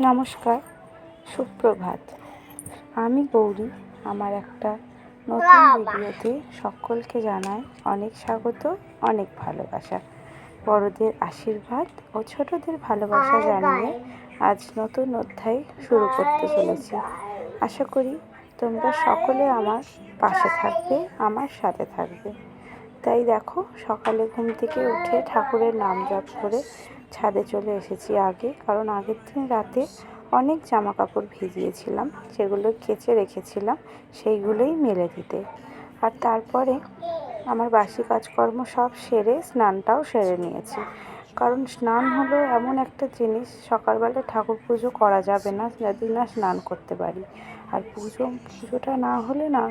নমস্কার সুপ্রভাত। আমি গৌরী আমার একটা নতুন ভিডিওতে সকলকে জানাই অনেক স্বাগত অনেক ভালোবাসা। বড়দের আশীর্বাদ ও ছোটদের ভালোবাসা জানিয়ে আজ নতুন অধ্যায় শুরু করতে চলেছি। আশা করি তোমরা সকলে আমার পাশে থাকবে আমার সাথে থাকবে। তাই দেখো সকালে ঘুম থেকে উঠে ঠাকুরের নাম জপ করে ছাদে চলে এসেছি আগে, কারণ আগের দিন রাতে অনেক জামা কাপড় ভিজিয়েছিলাম, সেগুলো কেচে রেখেছিলাম, সেইগুলোই মেলে দিতে। আর তারপরে আমার বাসি কাজকর্ম সব সেরে স্নানটাও সেরে নিয়েছি। কারণ স্নান হলো এমন একটা জিনিস, সকালবেলা ঠাকুর পুজো করা যাবে না, যদি না স্নান করতে পারি। আর পুজো, পুজোটা না হলে না,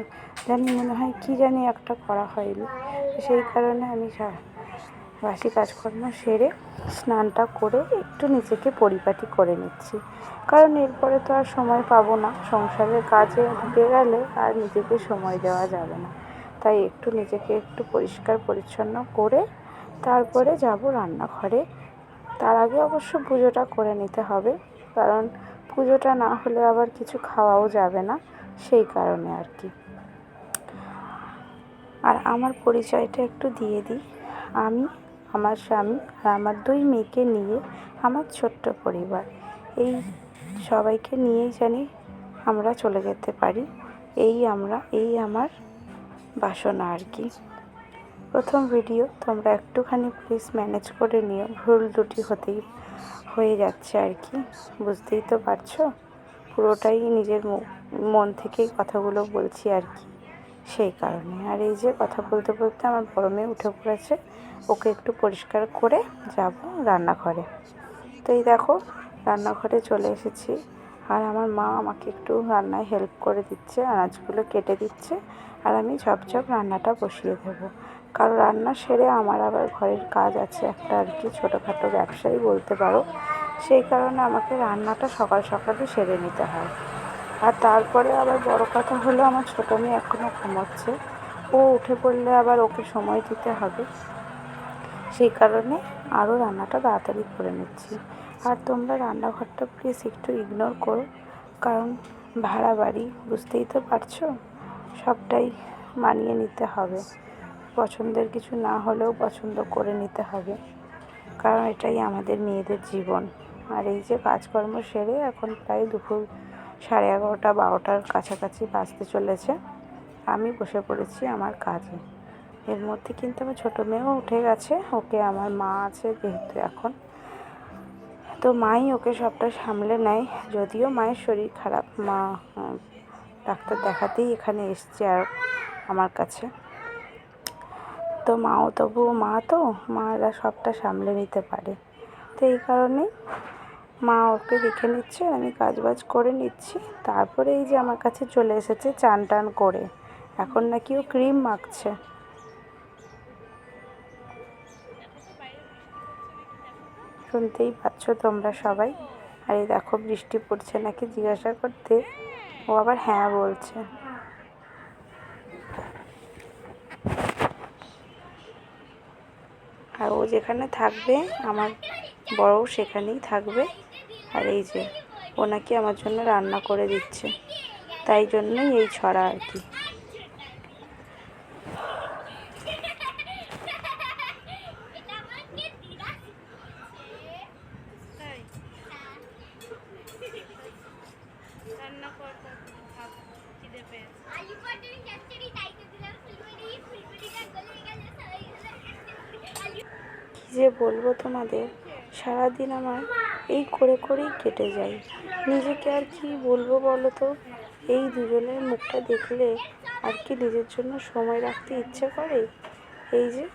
জানি মনে হয় কী জানি একটা করা হয়নি। সেই কারণে আমি বাসি কাজকর্ম সেরে স্নানটা করে একটু নিজেকে পরিপাটি করে নিচ্ছি। কারণ এরপরে তো আর সময় পাবো না। সংসারের কাজে ঢুকে গেলে আর নিজেকে সময় দেওয়া যাবে না। তাই একটু নিজেকে একটু পরিষ্কার পরিচ্ছন্ন করে তারপরে যাব রান্নাঘরে। তার আগে অবশ্য পুজোটা করে নিতে হবে। কারণ পুজোটা না হলে আবার কিছু খাওয়াও যাবে না। সেই কারণে আর কি। আর আমার পরিচয়টা একটু দিয়ে দিই। আমি আমার স্বামী আর আমার দুই মেয়েকে নিয়ে আমার ছোট্ট পরিবার। এই সবাইকে নিয়েই জানি আমরা চলে যেতে পারি। এই আমরা, এই আমার বাসনা আর কি। প্রথম ভিডিও তোমরা একটুখানি প্লিজ ম্যানেজ করে নিও। ভুল দুটি হতেই, হয়ে যাচ্ছে আর কি। বুঝতেই তো পারছ? পুরোটাই নিজের মন থেকেই কথাগুলো বলছি আর কি। সেই কারণে। আর এই যে কথা বলতে বলতে আমার বড় মেয়ে উঠে পড়েছে, ওকে একটু পরিষ্কার করে যাব রান্নাঘরে। তো এই দেখো, রান্নাঘরে চলে এসেছি। আর আমার মা আমাকে একটু রান্নায় হেল্প করে দিচ্ছে, আনাজগুলো কেটে দিচ্ছে, আর আমি ঝপঝপ রান্নাটা বসিয়ে দেবো। কারণ রান্না সেরে আমার আবার ঘরের কাজ আছে, একটা আর কি ছোটোখাটো ব্যবসায়ী বলতে পারো। সেই কারণে আমাকে রান্নাটা সকাল সকালে সেরে নিতে হয়। আর তারপরে আবার বড় কথা হলো, আমার ছোটো মেয়ে এখনও ঘুমোচ্ছে। ও উঠে পড়লে আবার ওকে সময় দিতে হবে। সেই কারণে আরও রান্নাটা তাড়াতাড়ি করে নিচ্ছি। আর তোমরা রান্নাঘরটা প্লিজ একটু ইগনোর করো, কারণ ভাড়া বাড়ি, বুঝতেই তো পারছ? সবটাই মানিয়ে নিতে হবে। পছন্দের কিছু না হলেও পছন্দ করে নিতে হবে। কারণ এটাই আমাদের মেয়েদের জীবন। আর এই যে কাজকর্ম সেরে এখন প্রায় দুপুর সাড়ে এগারোটা, বারোটার কাছাকাছি বাজতে চলেছে। আমি বসে পড়েছি আমার কাজে। এর মধ্যে কিন্তু আমার ছোটো মেয়েও উঠে গেছে। ওকে আমার মা আছে যেহেতু এখন। তো মাই ওকে সবটা সামলে নেয়। যদিও মায়ের শরীর খারাপ, মা ডাক্তার দেখাতেই এখানে এসছে আর আমার কাছে। তো মাও তবু, মা তো, মারা সবটা সামলে নিতে পারে। তো এই কারণেই মা ওকে দেখে নিচ্ছে, আমি কাজ বাজ করে নিচ্ছি। তারপরে এই যে আমার কাছে চলে এসেছে চান টান করে। এখন নাকি ও ক্রিম মাখছে। শুনতেই পাচ্ছ তোমরা সবাই? আর এই দেখো, বৃষ্টি পড়ছে নাকি জিজ্ঞাসা করতে। ও আবার হ্যাঁ বলছে। আর ও যেখানে থাকবে, আমার বড়ও সেখানেই থাকবে। আর এই যে ও নাকি আমার জন্য রান্না করে দিচ্ছে। তাই জন্যই এই ছড়া আর কী যে বলব তোমাদের, সারাদিন আমার এই করে করেই কেটে যায়। নিজেকে আর কি বলব বলো তো এই দুজনের মুখটা দেখলে আর কি নিজের জন্য সময় রাখতে ইচ্ছে করে? এই যে,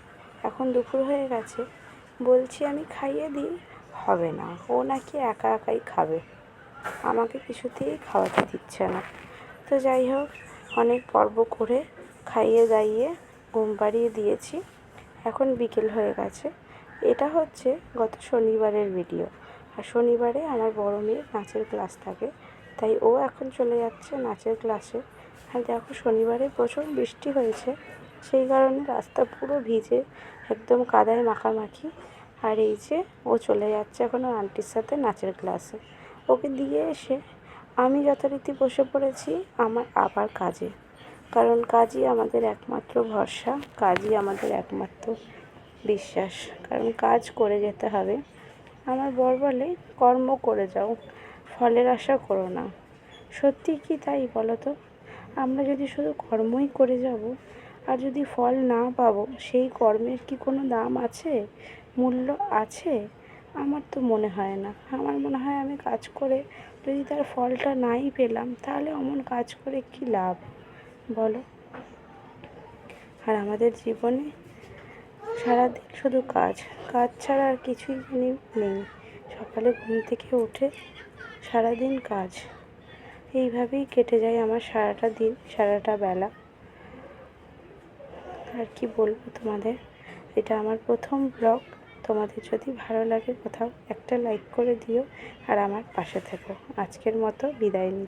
এখন দুপুর হয়ে গেছে। বলছি আমি খাইয়ে দিই? হবে না, ও নাকি একা একাই খাবে। আমাকে কিছুতেই খাওয়াতে দিচ্ছে না। তো যাই হোক, অনেক পর্ব করে খাইয়ে দাইয়ে ঘুম পাড়িয়ে দিয়েছি। এখন বিকেল হয়ে গেছে। এটা হচ্ছে গত শনিবারের ভিডিও। আর শনিবারে আমার বড় মেয়ের নাচের ক্লাস থাকে, তাই ও এখন চলে যাচ্ছে নাচের ক্লাসে। আর দেখো শনিবারে প্রচুর বৃষ্টি হয়েছে, সেই কারণে রাস্তা পুরো ভিজে, একদম কাদায় মাখামাখি। আর এই যে ও চলে যাচ্ছে এখন ওর আন্টির সাথে নাচের ক্লাসে। ওকে দিয়ে এসে আমি যথারীতি বসে পড়েছি আমার আবার কাজে। কারণ কাজই আমাদের একমাত্র ভরসা, কাজই আমাদের একমাত্র বিশ্বাস। কারণ কাজ করে যেতে হবে। আমার বর বলে, কর্ম করে যাও, ফলের আশা করো না। সত্যি কি তাই বলো তো? আমরা যদি শুধু কর্মই করে যাব, আর যদি ফল না পাবো, সেই কর্মের কি কোনো দাম আছে? মূল্য আছে? আমার তো মনে হয় না। আমার মনে হয় আমি কাজ করে যদি তার ফলটা নাই পেলাম, তাহলে অমন কাজ করে কী লাভ? বলো। আর আমাদের জীবনে সারাদিন শুধু কাজ। কাজ ছাড়া আর কিছুই জানি নেই। সকালে ঘুম থেকে উঠে সারাদিন কাজ। এইভাবেই কেটে যায় আমার সারাটা দিন, সারাটা বেলা। আর কি বলব তোমাদের? এটা আমার প্রথম ব্লগ। তোমাদের যদি ভালো লাগে কোথাও একটা লাইক করে দিও। আর আমার পাশে থেকো। আজকের মতো বিদায় নিই